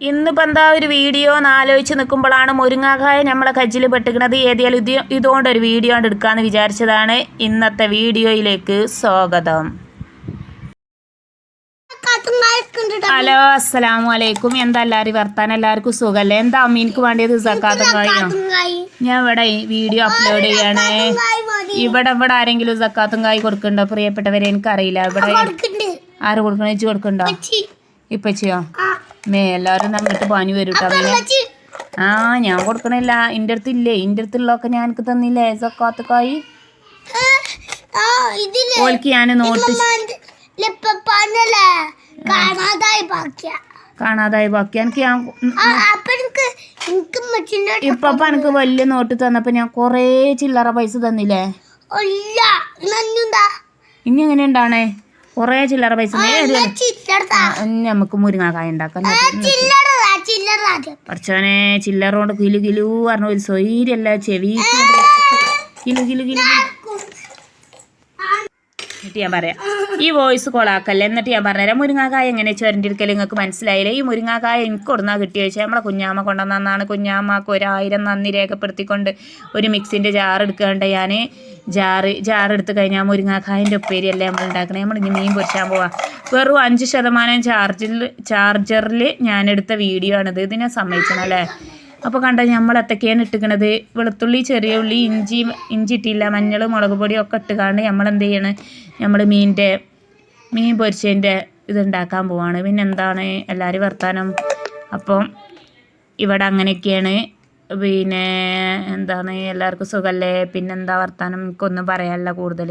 ഇന്നിപ്പോൾ എന്താ ഒരു വീഡിയോ എന്ന് ആലോചിച്ച് നിൽക്കുമ്പോഴാണ് മുരിങ്ങാക്കായ നമ്മളെ കജ്ജിൽ പെട്ടിക്കണത് ഏതായാലും ഇത് ഇതുകൊണ്ട് ഒരു വീഡിയോ കൊണ്ട് എടുക്കാമെന്ന് വിചാരിച്ചതാണ്. ഇന്നത്തെ വീഡിയോയിലേക്ക് സ്വാഗതം. ഹലോ അസ്സലാമു അലൈക്കും. എന്താ എല്ലാവരും വർത്താനം? എല്ലാവർക്കും സുഖമല്ലേ എന്താ അമ്മീനിക്ക് വേണ്ടിയത് സക്കാത്തും ഞാൻ ഇവിടെ വീഡിയോ അപ്ലോഡ് ചെയ്യാണ്. ഇവിടെ ഇവിടെ ആരെങ്കിലും സക്കാത്തും കായ് കൊടുക്കണ്ടോ പ്രിയപ്പെട്ടവരെ എനിക്കറിയില്ല. ഇവിടെ ആര് കൊടുക്കണ? വെച്ച് കൊടുക്കണ്ടോ ഇപ്പച്ചിയോ? മേ എല്ലാവരും അങ്ങോട്ട് പാഞ്ഞു വരും കേട്ടോ അങ്ങനെ ആ ഞാൻ കൊടുക്കണില്ല. എന്റെ അടുത്ത് ഇല്ലേ എന്റെ അടുത്തുള്ളതൊക്കെ ഞാൻ എനിക്ക് തന്നില്ലേ? സക്കാത്ത് കായ് ഓൾക്ക് ഞാൻ നോട്ട് കാണാതായി ബാക്കി എനിക്ക് ഞാൻ അപ്പൊ എനിക്ക് വലിയ നോട്ട് തന്നപ്പോ ഞാൻ കൊറേ ചില്ലറ പൈസ തന്നില്ലേ? ഇനി എങ്ങനെ ഉണ്ടാണേ കൊറേ ചില്ലറ പൈസ ഇനി നമുക്ക് മുരിങ്ങാക്കായ ഉണ്ടാക്കാം. ആദ്യം. ചില്ലറ കൊണ്ട് കിലു കിലു പറഞ്ഞ ഒരു സ്വൈര്യല്ല ചെവി കിലു കിലു കിലു. എന്നിട്ട് ഞാൻ പറയാം. ഈ വോയിസ് കൊളാക്കല്ല എന്നിട്ട് ഞാൻ പറഞ്ഞുതരാം. മുരിങ്ങാക്കായ എങ്ങനെ ചുരണ്ടിരിക്കൽ നിങ്ങൾക്ക് മനസ്സിലായില്ല? ഈ മുരിങ്ങാക്കായ എനിക്ക് കൊടുന്നാ കിട്ടിയ വെച്ചാൽ നമ്മളെ കുഞ്ഞാമ്മ കൊണ്ടുവന്നാണ് കുഞ്ഞാമ്മക്ക് ഒരായിരം നന്ദി രേഖപ്പെടുത്തിക്കൊണ്ട് ഒരു മിക്സിന്റെ ജാർ എടുക്കാണ്ട് ഞാൻ ജാറ് ജാർ എടുത്ത് കഴിഞ്ഞാൽ മുരിങ്ങാക്കായന്റെ ഉപ്പേരിയല്ലേ നമ്മൾ ഉണ്ടാക്കണേ? നമ്മൾ ഇനി മീൻ പൊരിച്ചാൻ പോവാം. വെറും അഞ്ച് ശതമാനം ചാർജിൽ ചാർജറിൽ ഞാനെടുത്ത വീഡിയോ ആണിത്. ഇതിനെ സമ്മതിക്കണം അല്ലേ? അപ്പോൾ കണ്ട നമ്മൾ എത്തൊക്കെയാണ് ഇട്ടിക്കണത്? വെളുത്തുള്ളി ചെറിയ ഉള്ളി ഇഞ്ചി ഇഞ്ചി ഇട്ടില്ല മഞ്ഞൾ മുളക് പൊടി ഒക്കെ ഇട്ടുകാണ്ട് നമ്മൾ എന്ത് ചെയ്യണം? നമ്മൾ മീനിന്റെ മീൻ പൊരിച്ചതിന്റെ ഇത് ഉണ്ടാക്കാൻ പോവാണ്. പിന്നെ എന്താണ് എല്ലാവരും വർത്താനം? അപ്പം ഇവിടെ അങ്ങനെയൊക്കെയാണ്. പിന്നെ എന്താണ് എല്ലാവർക്കും സുഖമല്ലേ പിന്നെന്താ വർത്താനം? എനിക്കൊന്നും പറയാനില്ല കൂടുതൽ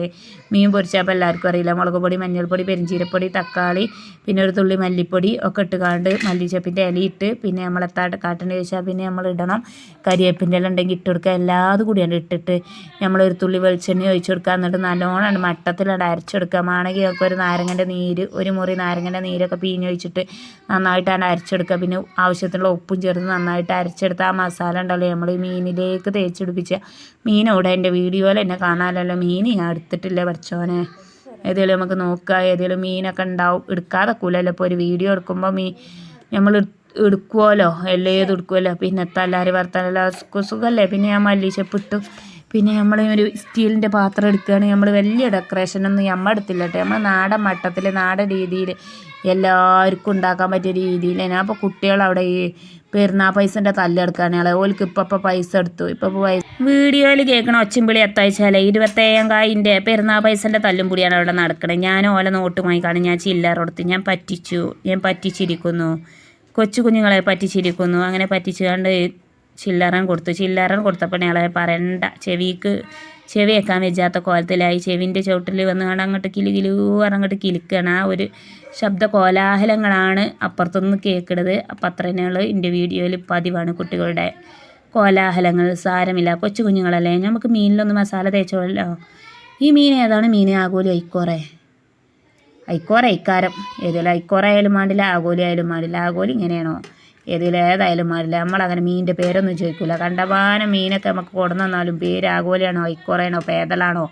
മീൻ പൊരിച്ചപ്പോൾ എല്ലാവർക്കും അറിയില്ല. മുളക് പൊടി മഞ്ഞൾപ്പൊടി പെരിഞ്ചീരപ്പൊടി തക്കാളി പിന്നെ ഒരു തുള്ളി മല്ലിപ്പൊടി ഒക്കെ ഇട്ടുകാണ്ട് മല്ലിച്ചപ്പിന്റെ ഇലയിട്ട് പിന്നെ നമ്മൾ എത്താട്ട് കാട്ടേണ്ടി വെച്ചാൽ പിന്നെ നമ്മൾ ഇടണം. കരിയേപ്പിന്റെ ഇല ഉണ്ടെങ്കിൽ ഇട്ട് കൊടുക്കുക. എല്ലാതും കൂടിയാണ് ഇട്ടിട്ട് നമ്മളൊരു തുള്ളി വെളിച്ചെണ്ണ ഒഴിച്ചു കൊടുക്കുക. എന്നിട്ട് നല്ലോണം മട്ടത്തിലവിടെ അരച്ചെടുക്കുക ആണെങ്കിൽ ഒക്കെ ഒരു നാരങ്ങന്റെ നീര് ഒരു മുറി നാരങ്ങന്റെ നീരൊക്കെ പിഴിഞ്ഞൊഴിച്ചിട്ട് നന്നായിട്ടാണ് അരച്ചെടുക്കുക പിന്നെ ആവശ്യത്തിനുള്ള ഉപ്പും ചേർത്ത് നന്നായിട്ട് അരച്ചെടുത്ത് ആ മസാല ഉണ്ടല്ലോ നമ്മൾ മീനിലേക്ക് തേച്ചെടുപ്പിച്ച. ഇവിടെ എന്റെ വീഡിയോയിൽ എന്നെ കാണാനല്ലോ. മീൻ ഞാൻ എടുത്തിട്ടില്ല പഠിച്ചോനെ ഏതെങ്കിലും നമുക്ക് നോക്കുക ഏതെങ്കിലും മീനൊക്കെ ഉണ്ടാവും. എടുക്കാതെ കൂലല്ലോ ഇപ്പോൾ ഒരു വീഡിയോ എടുക്കുമ്പോൾ മീൻ നമ്മൾ എടുക്കുമല്ലോ എല്ലാം ഏത് എടുക്കുമല്ലോ പിന്നെ എല്ലാവരും വർത്താനല്ലോ സുഖമല്ലേ പിന്നെ ഞാൻ മല്ലിച്ചപ്പ് ഇട്ടു പിന്നെ നമ്മൾ ഒരു സ്റ്റീലിന്റെ പാത്രം എടുക്കുകയാണെങ്കിൽ നമ്മൾ വലിയ ഡെക്കറേഷനൊന്നും നമ്മൾ എടുത്തില്ല കേട്ടോ നമ്മൾ നാടൻ മട്ടത്തിൽ നാടൻ രീതിയിൽ എല്ലാവർക്കും ഉണ്ടാക്കാൻ പറ്റിയ രീതിയിൽ ഞാൻ അപ്പോൾ കുട്ടികൾ അവിടെ ഈ പെരുന്നാൾ പൈസന്റെ തല്ലെടുക്കുകയാണെങ്കിൽ ഓൽക്ക് ഇപ്പം ഇപ്പം പൈസ എടുത്തു. ഇപ്പം പൈസ വീഡിയോയിൽ കേൾക്കണ ഒച്ചമ്പിളി എത്തയച്ചാലേ ഇരുപത്തേഴാം കായിന്റെ പെരുന്നാൾ പൈസന്റെ തല്ലും കൂടിയാണ് അവിടെ നടക്കണത് ഞാൻ ഓല നോട്ടുമായി കാണും ഞാൻ ചില്ലറൊടുത്ത് ഞാൻ പറ്റിച്ചു ഞാൻ പറ്റിച്ചിരിക്കുന്നു. കൊച്ചു കുഞ്ഞുങ്ങളെ പറ്റിച്ചിരിക്കുന്നു അങ്ങനെ പറ്റിച്ചുകൊണ്ട് ചില്ലറൻ കൊടുത്തു. ചില്ലറൻ കൊടുത്തപ്പോൾ ഞങ്ങളെ പറയണ്ട ചെവിക്ക് ചെവി വെക്കാൻ വെച്ചാത്ത കോലത്തിലായി. ചെവിന്റെ ചുവട്ടിൽ വന്ന് അങ്ങോട്ട് കിലു കിലു അങ്ങോട്ട് കിലുക്കണം. ആ ഒരു ശബ്ദ കോലാഹലങ്ങളാണ് അപ്പുറത്തുനിന്ന് കേൾക്കുന്നത് അപ്പം അത്ര എന്റെ വീഡിയോയിൽ പതിവാണ് കുട്ടികളുടെ കോലാഹലങ്ങൾ. സാരമില്ല. കൊച്ചു കുഞ്ഞുങ്ങളല്ലേ? നമുക്ക് മീനിലൊന്ന് മസാല തേച്ചോളല്ലോ. ഈ മീൻ ഏതാണ്? മീൻ ആകോലി ഐക്കോറേ. ഐക്കോറ ഐക്കാരം. ഏതെങ്കിലും ഐക്കോറ ആയാലും വേണ്ടില്ല ആകോലി ആയാലും വേണ്ടില്ല ആകോലി ഇങ്ങനെയാണോ? ഏതെങ്കിലും ഏതായാലും വേണ്ടില്ല നമ്മളങ്ങനെ മീനിന്റെ പേരൊന്നും ചോദിക്കില്ല കണ്ടമാനം മീനൊക്കെ നമുക്ക് കൊടുന്നെന്നാലും പേര് ആകോലയാണോ ഇക്കുറയാണോ പേതലാണോ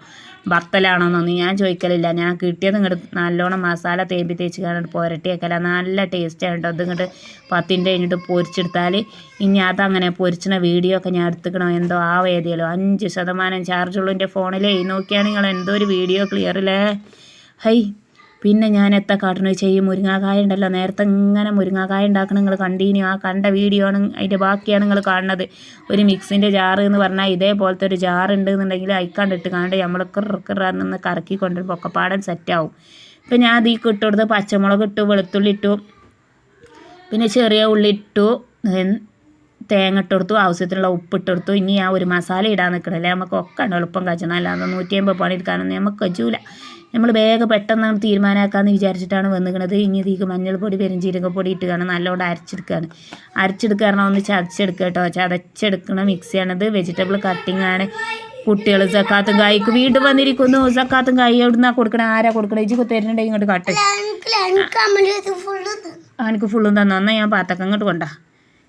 ഭർത്തലാണോ എന്നൊന്നും ഞാൻ ചോദിക്കലില്ല. ഞാൻ കിട്ടിയത് ഇങ്ങോട്ട് നല്ലോണം മസാല തേമ്പി തേച്ച് കണ്ടിട്ട് പുരട്ടിയേക്കല. നല്ല ടേസ്റ്റാണ് കേട്ടോ ഇതിങ്ങോട്ട് പത്തിന്റെ കഴിഞ്ഞിട്ട് പൊരിച്ചെടുത്താൽ ഇനി അതങ്ങനെ പൊരിച്ചണ വീഡിയോ ഒക്കെ ഞാൻ എടുത്തുക്കണോ എന്തോ ആ വേദിയല്ലോ അഞ്ച് ശതമാനം ചാർജുള്ളൂ എന്റെ ഫോണിലേ നോക്കിയാണെങ്കിൽ എന്തോ ഒരു വീഡിയോ ക്ലിയറില്ലേ ഹൈ. പിന്നെ ഞാൻ എത്ര കാട്ടണ ചെയ്യും മുരിങ്ങാക്കായ ഉണ്ടല്ലോ. നേരത്തെ ഇങ്ങനെ മുരിങ്ങാക്കായ ഉണ്ടാക്കണം നിങ്ങൾ കണ്ടിന്യൂ ആ കണ്ട വീഡിയോ ആണ് അതിന്റെ ബാക്കിയാണ് നിങ്ങൾ കാണുന്നത്. ഒരു മിക്സിന്റെ ജാറ് എന്ന് പറഞ്ഞാൽ ഇതേപോലത്തെ ഒരു ജാർ ഉണ്ട് എന്നുണ്ടെങ്കിൽ അയക്കാണ്ടിട്ട് കാണ്ട് നമ്മൾ കിറക്കിറന്ന് കറക്കി കൊണ്ടുവരുമ്പോൾ ഒക്കെ സെറ്റാവും ഇപ്പം ഞാൻ അത് ഇട്ട് കൊടുത്ത് പച്ചമുളക് ഇട്ടു വെളുത്തുള്ളി ഇട്ടു പിന്നെ ചെറിയ ഉള്ളി ഇട്ടു തേങ്ങ ഇട്ടെടുത്തു ആവശ്യത്തിനുള്ള ഉപ്പ് ഇട്ട് കൊടുത്തു. ഇനി ആ ഒരു മസാല ഇടാൻ നിൽക്കണല്ലേ നമുക്ക് ഒക്കെ എളുപ്പം കച്ചണം. അല്ലാതെ നൂറ്റി അമ്പത് പണി എടുക്കാനൊന്നും നമുക്ക് കജൂല. നമ്മൾ വേഗം പെട്ടെന്ന് തീരുമാനമാക്കാമെന്ന് വിചാരിച്ചിട്ടാണ് വന്നിരിക്കുന്നത് ഇനി ഇതിക്ക് മഞ്ഞൾപ്പൊടി പെരുംജീരകപ്പൊടി ഇട്ടുകയാണ് നല്ലോണം അരച്ചെടുക്കുകയാണ് അരച്ചെടുക്കുക ഒന്ന് ചതച്ചെടുക്കുക കേട്ടോ. ചതച്ചെടുക്കണ മിക്സിയാണിത്. വെജിറ്റബിൾ കട്ടിംഗ് ആണ് കുട്ടികൾ സക്കാത്തും കായ്ക്ക് വീണ്ടും വന്നിരിക്കുന്നു. സക്കാത്തും കായ് എവിടുന്നാ കൊടുക്കണേ? ആരാ കൊടുക്കണേ? ഇജ്ജ് തരുന്നുണ്ടെങ്കിൽ ഇങ്ങോട്ട് കട്ട്. ഫുള്ള് എനിക്ക് ഫുള്ളും തന്നു. എന്നാൽ ഞാൻ പാത്തക്ക അങ്ങോട്ട് കൊണ്ടാ.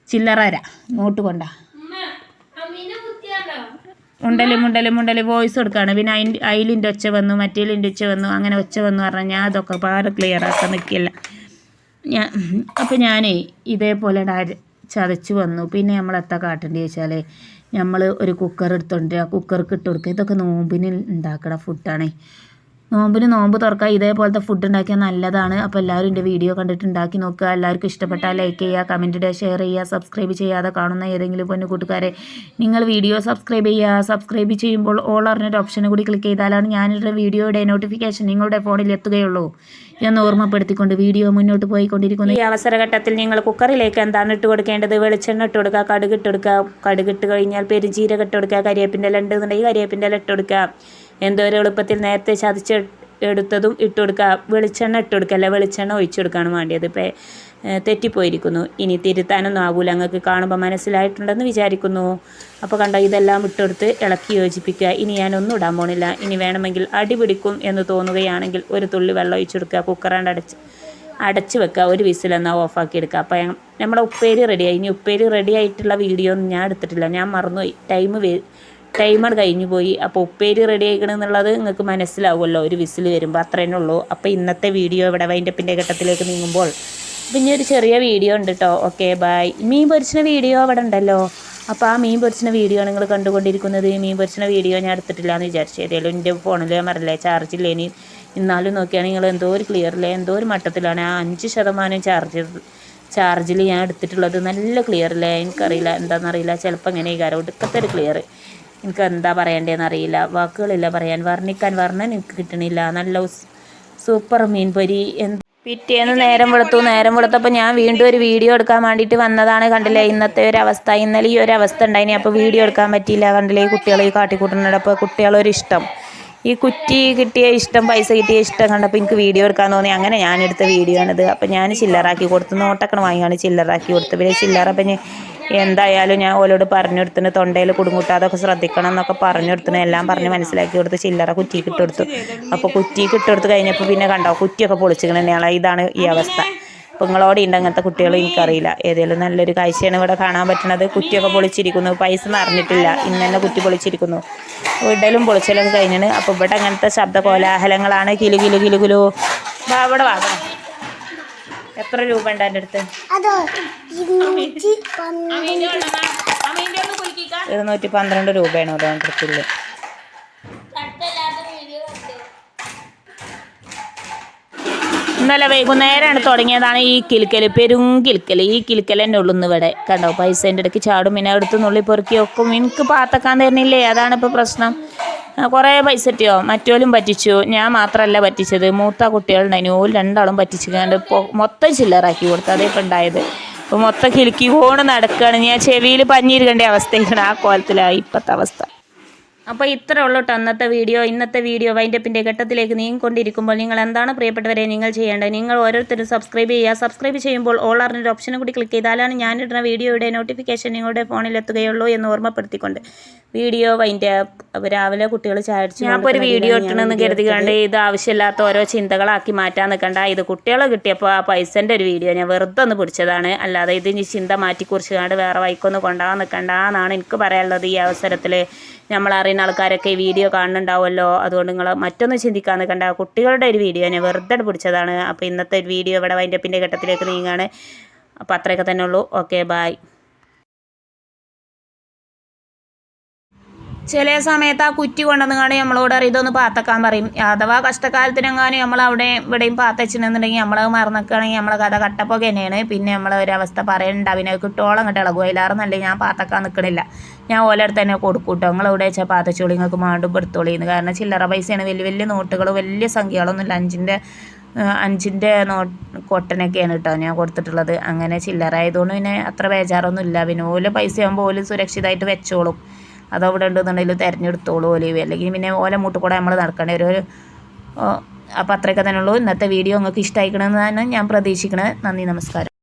ചില്ലറ ഇങ്ങോട്ട് കൊണ്ടാ. മുണ്ടൽ മുണ്ടൽ മുണ്ടൽ വോയിസ് കൊടുക്കുകയാണ് പിന്നെ അതിന്റെ അയിലിന്റെ ഒച്ച വന്നു മറ്റേലിന്റെ ഒച്ച വന്നു അങ്ങനെ ഒച്ച വന്നു പറഞ്ഞാൽ ഞാൻ അതൊക്കെ പാടെ ക്ലിയർ ആക്കാൻ നിൽക്കില്ല ഞാൻ അപ്പോൾ ഞാൻ ഇതേപോലെ ചതച്ചു വന്നു. പിന്നെ നമ്മൾ എത്താ കാട്ടേണ്ടി വെച്ചാൽ നമ്മൾ ഒരു കുക്കർ എടുത്തോണ്ട് ആ കുക്കർക്ക് ഇട്ട് കൊടുക്കുക ഇതൊക്കെ നോമ്പിന് ഉണ്ടാക്കണ ഫുഡാണേ നോമ്പിന് നോമ്പ് തുറക്കുക ഇതേപോലത്തെ ഫുഡ് ഉണ്ടാക്കിയാൽ നല്ലതാണ്. അപ്പോൾ എല്ലാവരും എന്റെ വീഡിയോ കണ്ടിട്ട് ഉണ്ടാക്കി നോക്കുക. എല്ലാവർക്കും ഇഷ്ടപ്പെട്ടാൽ ലൈക്ക് ചെയ്യുക കമന്റ് ഇടുക ഷെയർ ചെയ്യുക സബ്സ്ക്രൈബ് ചെയ്യാതെ കാണുന്ന ഏതെങ്കിലും പൊന്നു കൂട്ടുകാരെ നിങ്ങൾ വീഡിയോ സബ്സ്ക്രൈബ് ചെയ്യുക. സബ്സ്ക്രൈബ് ചെയ്യുമ്പോൾ ഓൾ അറിഞ്ഞൊരു ഓപ്ഷനും കൂടി ക്ലിക്ക് ചെയ്താലാണ് ഞാനിവിടെ വീഡിയോയുടെ നോട്ടിഫിക്കേഷൻ നിങ്ങളുടെ ഫോണിൽ എത്തുകയുള്ളൂ. എന്ന് ഓർമ്മപ്പെടുത്തിക്കൊണ്ട് വീഡിയോ മുന്നോട്ട് പോയിക്കൊണ്ടിരിക്കുന്നു. ഈ അവസരഘട്ടത്തിൽ നിങ്ങൾ കുക്കറിലേക്ക് എന്താണ് ഇട്ട് കൊടുക്കേണ്ടത്? വെളിച്ചെണ്ണ ഇട്ട് കൊടുക്കുക കടുക് ഇട്ട് കൊടുക്കുക. കടുക് ഇട്ട് കഴിഞ്ഞാൽ പെരുജീരകം ഇട്ട് കൊടുക്കുക കരിയേപ്പിന്റെ ഇല ഉണ്ടെന്നുണ്ടെങ്കിൽ കരിയേപ്പിന്റെ ഇല ഇട്ട് കൊടുക്കുക. എന്തോ ഒരു എളുപ്പത്തിൽ നേരത്തെ ചതച്ച് എടുത്തതും ഇട്ട് കൊടുക്കുക വെളിച്ചെണ്ണ ഇട്ട് കൊടുക്കല്ല വെളിച്ചെണ്ണ ഒഴിച്ചു കൊടുക്കുകയാണ് വേണ്ടിയത്. ഇപ്പം തെറ്റിപ്പോയിരിക്കുന്നു. ഇനി തിരുത്താനൊന്നും ആകൂല അങ്ങക്ക് കാണുമ്പോൾ മനസ്സിലായിട്ടുണ്ടെന്ന് വിചാരിക്കുന്നു. അപ്പോൾ കണ്ടോ ഇതെല്ലാം ഇട്ടെടുത്ത് ഇളക്കി യോജിപ്പിക്കുക. ഇനി ഞാനൊന്നും ഇടാൻ പോണില്ല. ഇനി വേണമെങ്കിൽ അടി പിടിക്കും എന്ന് തോന്നുകയാണെങ്കിൽ ഒരു തുള്ളി വെള്ളം ഒഴിച്ചു കൊടുക്കുക. കുക്കറാണ്ട് അടച്ച് അടച്ച് വെക്കുക. ഒരു വിസിലെന്നാൽ ഓഫാക്കി എടുക്കുക. അപ്പോൾ നമ്മുടെ ഉപ്പേരി റെഡിയായി ഇനി ഉപ്പേരി റെഡി ആയിട്ടുള്ള വീഡിയോ ഒന്നും ഞാൻ എടുത്തിട്ടില്ല. ഞാൻ മറന്നുപോയി. ടൈം വേ ടൈമാണ് കഴിഞ്ഞു പോയി. അപ്പോൾ ഉപ്പേരി റെഡി ആയിക്കണമെന്നുള്ളത് നിങ്ങൾക്ക് മനസ്സിലാവുമല്ലോ. ഒരു വിസിൽ വരുമ്പോൾ അത്രേനേ ഉള്ളൂ. അപ്പോൾ ഇന്നത്തെ വീഡിയോ ഇവിടെ വൈൻഡപ്പിന്റെ ഘട്ടത്തിലേക്ക് നീങ്ങുമ്പോൾ പിന്നെ ഒരു ചെറിയ വീഡിയോ ഉണ്ട് കേട്ടോ ഓക്കെ ബൈ മീൻ പൊരിച്ചിന വീഡിയോ അവിടെ ഉണ്ടല്ലോ. അപ്പോൾ ആ മീൻ പൊരിച്ചിന വീഡിയോ നിങ്ങൾ കണ്ടുകൊണ്ടിരിക്കുന്നത്. മീൻ പൊരിച്ചിന വീഡിയോ ഞാൻ എടുത്തിട്ടില്ല എന്ന് വിചാരിച്ചു. ഏതായാലും എന്റെ ഫോണിൽ ഞാൻ ചാർജ് ചാർജ് ഇല്ലേനി ഇന്നാലും നോക്കിയാൽ നിങ്ങൾ എന്തോ ഒരു ക്ലിയറിലെ എന്തോ ഒരു മട്ടത്തിലാണ് ആ അഞ്ച് ശതമാനം ചാർജ് ചാർജിൽ ഞാൻ എടുത്തിട്ടുള്ളത്. നല്ല ക്ലിയറില്ലേ എനിക്കറിയില്ല എന്താണെന്നറിയില്ല ചിലപ്പോൾ ഇങ്ങനെ കാര്യം ഒടുക്കത്തെ ഒരു ക്ലിയർ എനിക്ക് എന്താ പറയേണ്ടതെന്ന് അറിയില്ല. വാക്കുകളില്ല പറയാൻ. വർണിക്കാൻ വർണൻ എനിക്ക് കിട്ടണില്ല. നല്ല സൂപ്പർ മീൻ പൊരി. എന്ത് പിറ്റേന്ന് നേരം വെളുത്തു. നേരം വെളുത്തപ്പോൾ ഞാൻ വീണ്ടും ഒരു വീഡിയോ എടുക്കാൻ വേണ്ടിയിട്ട് വന്നതാണ് കണ്ടില്ലേ? ഇന്നത്തെ ഒരു അവസ്ഥ. ഇന്നലെ ഈ ഒരു അവസ്ഥ ഉണ്ടായിനി. അപ്പോൾ വീഡിയോ എടുക്കാൻ പറ്റിയില്ല കണ്ടില്ലേ? കുട്ടികളെ ഈ കാട്ടിക്കൂട്ടുന്നുണ്ട് അപ്പോൾ കുട്ടികളൊരു ഇഷ്ടം. ഈ കുറ്റി കിട്ടിയ ഇഷ്ടം പൈസ കിട്ടിയ ഇഷ്ടം കണ്ടപ്പോൾ എനിക്ക് വീഡിയോ എടുക്കാൻ തോന്നി. അങ്ങനെ ഞാനെടുത്ത വീഡിയോ ആണിത്. അപ്പോൾ ഞാൻ ചില്ലറാക്കി കൊടുത്തു. നോട്ടക്കണ വാങ്ങിയാണ് ചില്ലറാക്കി കൊടുത്തത്. പിന്നെ ചില്ലറ പിന്നെ ഞാൻ എന്തായാലും ഞാൻ ഓലോട് പറഞ്ഞു കൊടുത്തിന് തൊണ്ടയിൽ കുടുങ്ങൂട്ടാതൊക്കെ ശ്രദ്ധിക്കണം എന്നൊക്കെ പറഞ്ഞു കൊടുത്തിന്. എല്ലാം പറഞ്ഞ് മനസ്സിലാക്കി കൊടുത്ത് ചില്ലറ കുറ്റിക്ക് കിട്ടുകൊടുത്തു അപ്പോൾ കുറ്റിക്ക് കിട്ടുകൊടുത്ത് കഴിഞ്ഞപ്പോൾ പിന്നെ കണ്ടോ കുറ്റിയൊക്കെ പൊളിച്ചിങ്ങനെ ഇതാണ് ഈ അവസ്ഥ. അപ്പോൾ നിങ്ങളോടെ ഉണ്ട് അങ്ങനത്തെ കുട്ടികൾ എനിക്കറിയില്ല. ഏതെങ്കിലും നല്ലൊരു കാഴ്ചയാണ് ഇവിടെ കാണാൻ പറ്റുന്നത് കുറ്റിയൊക്കെ പൊളിച്ചിരിക്കുന്നു. പൈസ നിറഞ്ഞിട്ടില്ല. ഇന്ന് തന്നെ കുറ്റി പൊളിച്ചിരിക്കുന്നു. ഇടലും പൊളിച്ചലൊക്കെ കഴിഞ്ഞാണ് അപ്പോൾ ഇവിടെ അങ്ങനത്തെ ശബ്ദ കോലാഹലങ്ങളാണ് കിലു കിലു കിലു കിലു. വാ ഇവിടെ വാ ഇവിടെ. എത്ര രൂപ ഉണ്ട് എന്റെ അടുത്ത്? ഇരുന്നൂറ്റി പന്ത്രണ്ട് രൂപയാണ് രൂപയാണ് അതുകൊണ്ട് അടുത്തുള്ളത് ഇന്നലെ വൈകുന്നേരമാണ് തുടങ്ങിയതാണ് ഈ കിൽക്കൽ പെരും കിൽക്കൽ ഈ കിൽക്കൽ തന്നെ ഉള്ളു ഇന്ന് ഇവിടെ. കണ്ടോ പൈസേന്റെ ഇടയ്ക്ക് ചാടും പിന്നെ അടുത്ത് നുള്ളി പൊറുക്കി ഒക്കും. എനിക്ക് പാത്തക്കാൻ തരുന്നില്ലേ? അതാണ് ഇപ്പോൾ പ്രശ്നം. കുറേ പൈസ കിട്ടിയോ? മറ്റോലും പറ്റിച്ചു. ഞാൻ മാത്രമല്ല പറ്റിച്ചത്. മൂത്ത കുട്ടികളുണ്ടായിന് ഓൽ രണ്ടാളും പറ്റിച്ചു. കണ്ട് മൊത്തം ചില്ലറാക്കി കൊടുത്തു. അതേ ഇപ്പം ഉണ്ടായത്. അപ്പോൾ മൊത്തം കിലുക്കി പോണ് നടക്കുകയാണ് ഞാൻ ചെവിയിൽ പഞ്ഞിരിക്കേണ്ട അവസ്ഥയാണ്. ആ കോലത്തിലാണ് ഇപ്പോഴത്തെ അവസ്ഥ. അപ്പോൾ ഇത്ര ഉള്ളൂ കേട്ടോ അന്നത്തെ വീഡിയോ. ഇന്നത്തെ വീഡിയോ വൈൻഡപ്പിന്റെ ഘട്ടത്തിലേക്ക് നീങ്ങിക്കൊണ്ടിരിക്കുമ്പോൾ നിങ്ങൾ എന്താണ് പ്രിയപ്പെട്ടവരെ നിങ്ങൾ ചെയ്യേണ്ടത്? നിങ്ങൾ ഓരോരുത്തരും സബ്സ്ക്രൈബ് ചെയ്യുക. സബ്സ്ക്രൈബ് ചെയ്യുമ്പോൾ ഓൾ അറിഞ്ഞൊരു ഓപ്ഷനും കൂടി ക്ലിക്ക് ചെയ്താലാണ് ഞാനിടുന്ന വീഡിയോയുടെ നോട്ടിഫിക്കേഷൻ നിങ്ങളുടെ ഫോണിൽ എത്തുകയുള്ളൂ എന്ന് ഓർമ്മപ്പെടുത്തിക്കൊണ്ട് വീഡിയോ വൈൻഡ് അപ്പോൾ രാവിലെ കുട്ടികൾ ചാടിച്ചു ഞാൻ ഒരു വീഡിയോ ഇട്ടണമെന്ന് കരുതിക്കാണ്ട് ഇത് ആവശ്യമില്ലാത്ത ഓരോ ചിന്തകളാക്കി മാറ്റാൻ നിൽക്കണ്ട ഇത് കുട്ടികളെ കിട്ടിയപ്പോൾ ആ പൈസന്റെ ഒരു വീഡിയോ ഞാൻ വെറുതെ ഒന്ന് പിടിച്ചതാണ്. അല്ലാതെ ഇത് ഇനി ചിന്ത മാറ്റി കുറിച്ചുകൊണ്ട് വേറെ വൈക്കൊന്ന് കൊണ്ടുപോകാൻ നിൽക്കണ്ട എന്നാണ് എനിക്ക് പറയാനുള്ളത് ഈ അവസരത്തിൽ നമ്മൾ അറിയുന്ന ആൾക്കാരൊക്കെ ഈ വീഡിയോ കാണുന്നുണ്ടാവുമല്ലോ. അതുകൊണ്ട് നിങ്ങൾ മറ്റൊന്നും ചിന്തിക്കാൻ നിൽക്കണ്ട കുട്ടികളുടെ ഒരു വീഡിയോ ഞാൻ വെറുതെ പിടിച്ചതാണ്. അപ്പോൾ ഇന്നത്തെ ഒരു വീഡിയോ ഇവിടെ വൈൻഡപ്പിന്റെ ഘട്ടത്തിലേക്ക് നീങ്ങാണ്. അപ്പോൾ അത്രയൊക്കെ തന്നെ ഉള്ളൂ. ഓക്കെ ബായ് ചില സമയത്ത് ആ കുറ്റി കൊണ്ടുവന്നുകാണ്ട് നമ്മളോട് ഇതൊന്ന് പാത്തക്കാൻ പറയും. അഥവാ കഷ്ടകാലത്തിനെങ്ങാനും നമ്മൾ അവിടെ ഇവിടെയും പാത്തച്ചിട്ടുണ്ടെന്നുണ്ടെങ്കിൽ നമ്മൾ മറന്നിക്കുകയാണെങ്കിൽ നമ്മളെ കഥ കട്ടപ്പൊക്കെ തന്നെയാണ്. പിന്നെ നമ്മൾ ഒരവസ്ഥ അവസ്ഥ പറയണ്ട. പിന്നെ കിട്ടോളം കിട്ടുക ഇളകും. അതിലാറ് നല്ല ഞാൻ പാത്തക്കാൻ നിൽക്കണില്ല ഞാൻ ഓലടുത്ത് തന്നെ കൊടുക്കൂട്ടോ കേട്ടോ നിങ്ങൾ എവിടെ വെച്ചാൽ പാത്തച്ചോളി നിങ്ങൾക്ക് മാണ്ടും എടുത്തോളിന്ന് കാരണം ചില്ലറ പൈസയാണ്. വലിയ വലിയ നോട്ടുകൾ വലിയ സംഖ്യകളൊന്നുമില്ല. അഞ്ചിന്റെ അഞ്ചിന്റെ നോ കൊട്ടനൊക്കെയാണ് കേട്ടോ ഞാൻ കൊടുത്തിട്ടുള്ളത്. അങ്ങനെ ചില്ലറ ആയതുകൊണ്ട് പിന്നെ അത്ര ബേജാറൊന്നും ഇല്ല പിന്നെ ഓല പൈസ ആകുമ്പോൾ ഓൽ സുരക്ഷിതമായിട്ട് വെച്ചോളും. അതവിടെ ഉണ്ടെന്നുണ്ടെങ്കിൽ തിരഞ്ഞെടുത്തോളൂ ഒലിവ്. അല്ലെങ്കിൽ പിന്നെ ഓല മൂട്ട് കൂടെ നമ്മൾ നടക്കേണ്ടി? ഒരു അപ്പോൾ അത്രയൊക്കെ തന്നെ ഉള്ളൂ. ഇന്നത്തെ വീഡിയോ നിങ്ങൾക്ക് ഇഷ്ടമായിക്കണമെന്ന് തന്നെ ഞാൻ പ്രതീക്ഷിക്കണേ. നന്ദി നമസ്കാരം.